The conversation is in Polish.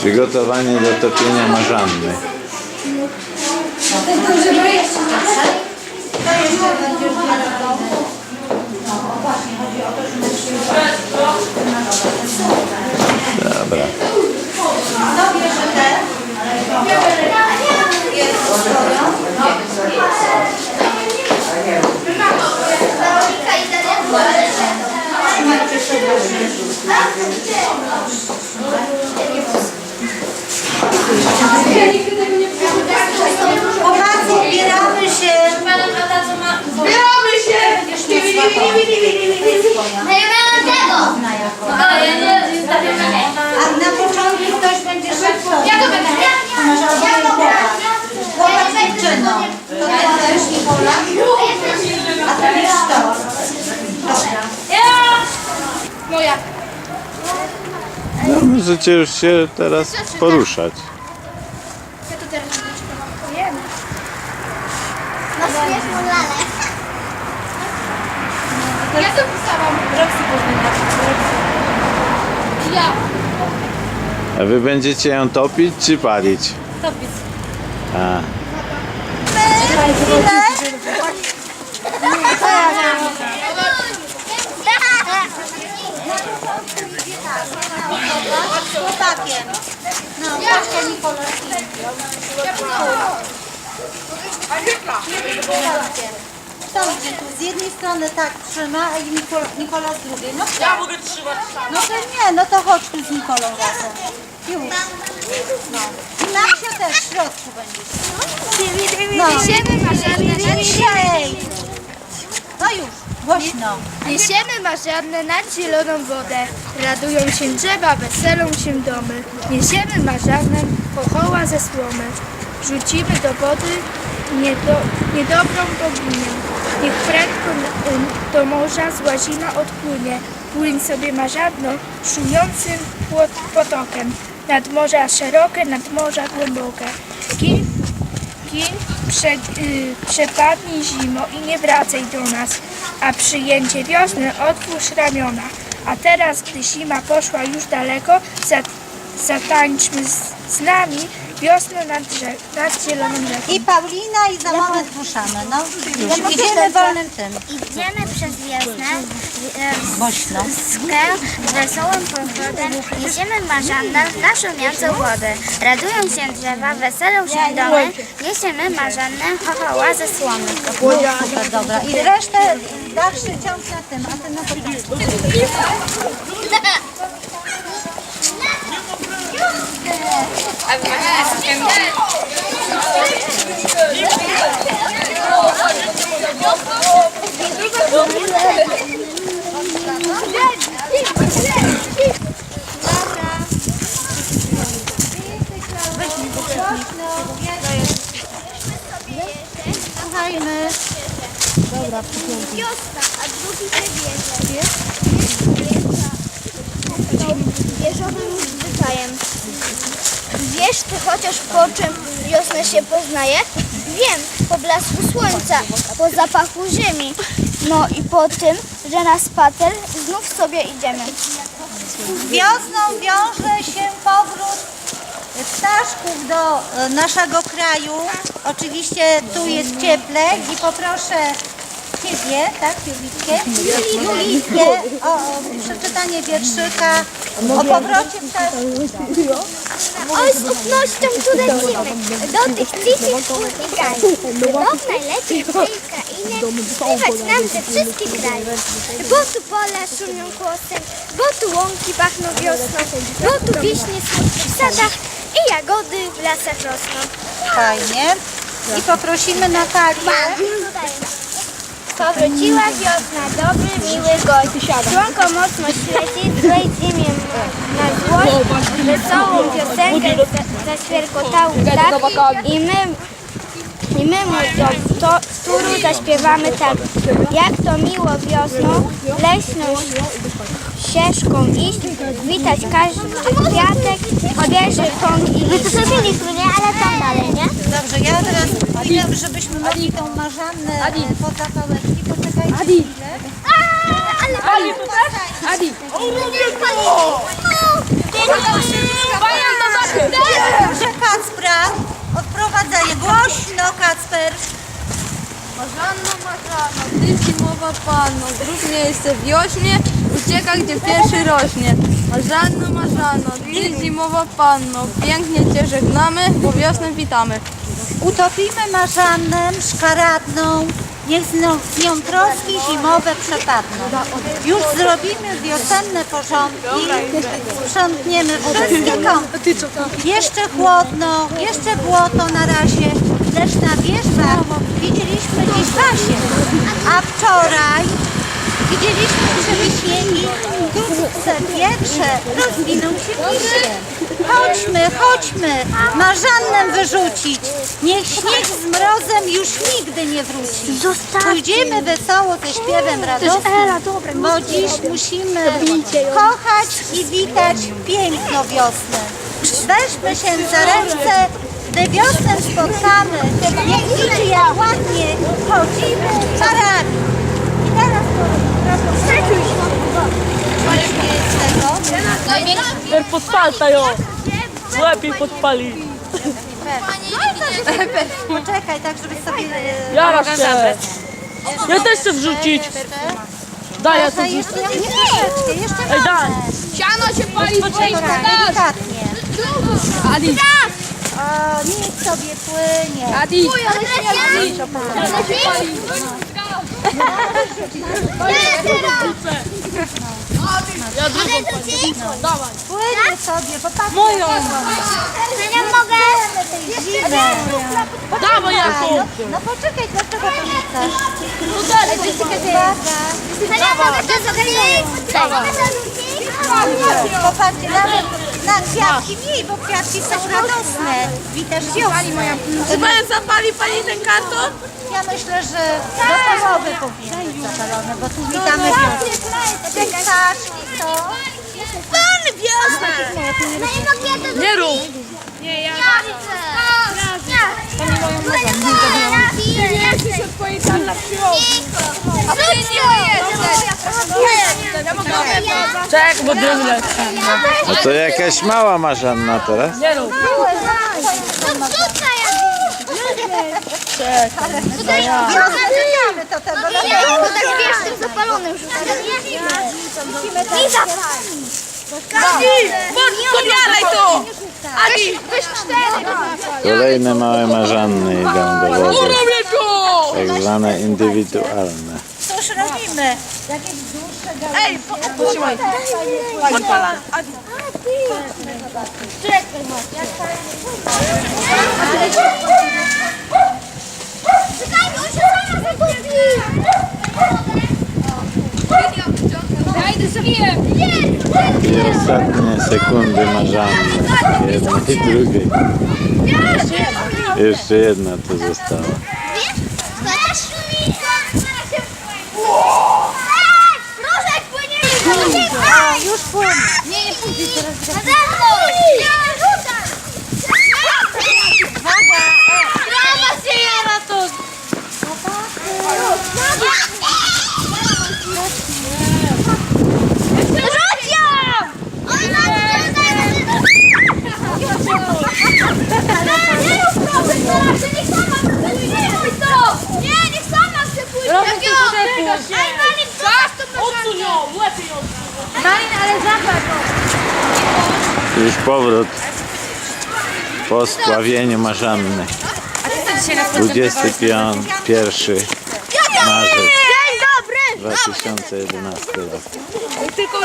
Przygotowanie do topienia marzanny. Dobra. Chłopacy, A to. Dobra. No. No, możecie już się teraz poruszać. Ja to teraz Ojej. No śmieszną lalę. Ja to pisałam. Roxy powinna. Ja. A wy będziecie ją topić czy palić? Topić. A, No. Kto idzie tu? Z jednej strony tak trzyma, a Nikola, Nikola z drugiej. No Ja mogę trzymać sam. No to nie, no to chodź tu z Nikolą razem. Już. No. I Nasia też w środku będzie. No. Niesiemy. No już, głośno. Niesiemy marzanne nad zieloną wodę, radują się drzewa, weselą się domy. Niesiemy marzanne pochoła ze słomy, rzucimy do wody niedo, niedobrą boginię. Niech prędko na- do morza zła zima odpłynie, płyń sobie marzadno szumiącym płot- potokiem. Nad morza szerokie, nad morza głębokie. Gin Gin, prze, y, przepadnij zimo i nie wracaj do nas, a przyjęcie wiosny otwórz ramiona. A teraz, gdy zima poszła już daleko, zat, zatańczmy z, z nami wiosnę nad, drze, nad zieloną rzeką. I Paulina i za moment ruszamy. No, już idziemy wolnym tym. Idziemy przez wiosnę, w- Głośno. skę, wesołym powodem, niesiemy marzanna na szumiącą wodę. Radują się drzewa, weselą się domy, niesiemy marzannę, chochoła ze słomy. Super, dobra. I resztę dalszy ciąg na tym, a ty na początku. I'm gonna ask him. Chociaż po czym wiosnę się poznaje? Wiem, po blasku słońca, po zapachu ziemi. No i po tym, że na spacer znów sobie idziemy. Wiosną wiąże się powrót ptaszków do e, naszego kraju. Oczywiście tu jest cieple i poproszę Ciebie, tak, Julitkę, Julitkę o, o przeczytanie wierszyka o powrocie ptaszków. Oj, z ufnością tu lecimy, do tych cichych i krajów. Znów najlepiej w tej krainie słychać nam te wszystkie kraje. Bo tu pola szumią głosem, bo tu łąki pachną wiosną, bo tu wiśnie smutki w sadach i jagody w lasach rosną. Fajnie. I poprosimy Natalię. Powróciła wiosna, dobry, miły gość. Słonko mocno świeci, złej zimie na złość. Wesołą piosenkę za- zaświerkotał ptak i my, i my do to, turu zaśpiewamy tak. Jak to miło wiosną, leśną ścieżką iść, witać każdy kwiatek, obieży pąk i. My to zrobiliśmy, nie? Ale tam dalej, nie? Dobrze, ja teraz chwilę, żebyśmy mogli tą marzannę e, poza pałeczki. Poczekajcie chwilę. Ale Adi? Adi. Proszę Kacpra, odprowadzenie. Głośno, Kacper. Marzanno, marzanno, ty zimowa panno, grób miejsce wiośnie, ucieka gdzie pierwszy rośnie. Marzanno, marzanno, ty zimowa panno, pięknie cię żegnamy, bo wiosnę witamy. Utopimy marzannem szkaradną, niech z nią troski zimowe przepadną. Już zrobimy wiosenne porządki, sprzątniemy wszystkie kąty. Jeszcze chłodno, jeszcze błoto na razie, lecz na wierzbach widzieliśmy dziś Basię. A wczoraj widzieliśmy przy wyśniegi wkrótce wietrze rozwinął się misiem. Chodźmy, chodźmy, marzannem wyrzucić. Niech śnieg z mrozem już nigdy nie wróci. Pójdziemy wesoło ze śpiewem radosnym, bo dziś musimy kochać i witać piękno wiosny. Weźmy się za ręce, gdy wiosnę spotkamy. Niech idzie jak ładnie, chodzimy parami. Tego. Podpalta ją! Lepiej podpali. Poczekaj, tak żeby sobie... e, Ja się. Ja też chcę wrzucić. Daj, ja to Jeszcze, jeszcze, jeszcze jeszcze Ej, daj. Siano się pali, Poczekaj, delikatnie. Adi, O, niech sobie płynie. Adi, Płynie sobie, popatrz. Moją. Ja mogę. tej zimy. Dawaj, Jaku. No, no poczekaj, dlaczego to nie chcesz? Uwaga. Popatrzcie, nawet na kwiatki mniej, bo kwiatki są radosne. Witasz wiosnę. Czy pan zapali pani ten karton? Ja myślę, że do połowy powinien być zapalone, bo tu witamy wiosnę. Te ptaszki to... Pan wiosna! Nie rób. Czek, bo dym leci. No to jakaś mała marzanna teraz? Nie rób. Wiosnę witamy, to tego dlatego. tak wiesz, tym zapalonym Podjaraj to! Adi! Kolejne małe marzanny idą do wody. Tak zwane indywidualne. Cóż robimy? Ej, po- potrzymaj. Podpala. Adi. I ostatnie sekundy marzanne. Jednej i drugiej. Jeszcze jedna tu została. Proszę, płynie! A, już płynie. Nie, nie pójdzie teraz. Rzucam! Uwaga! Brawa się jara to! Rzuciam! Nie niech sama chce pójść! Robię Jakiego? to przepuść. Ej, Malin, zostaw to Odsuń ją, lepiej ją. Malin, ale go. Już powrót po spławieniu marzanny. 21 marzec Dzień dobry! 2011 rok. Tylko.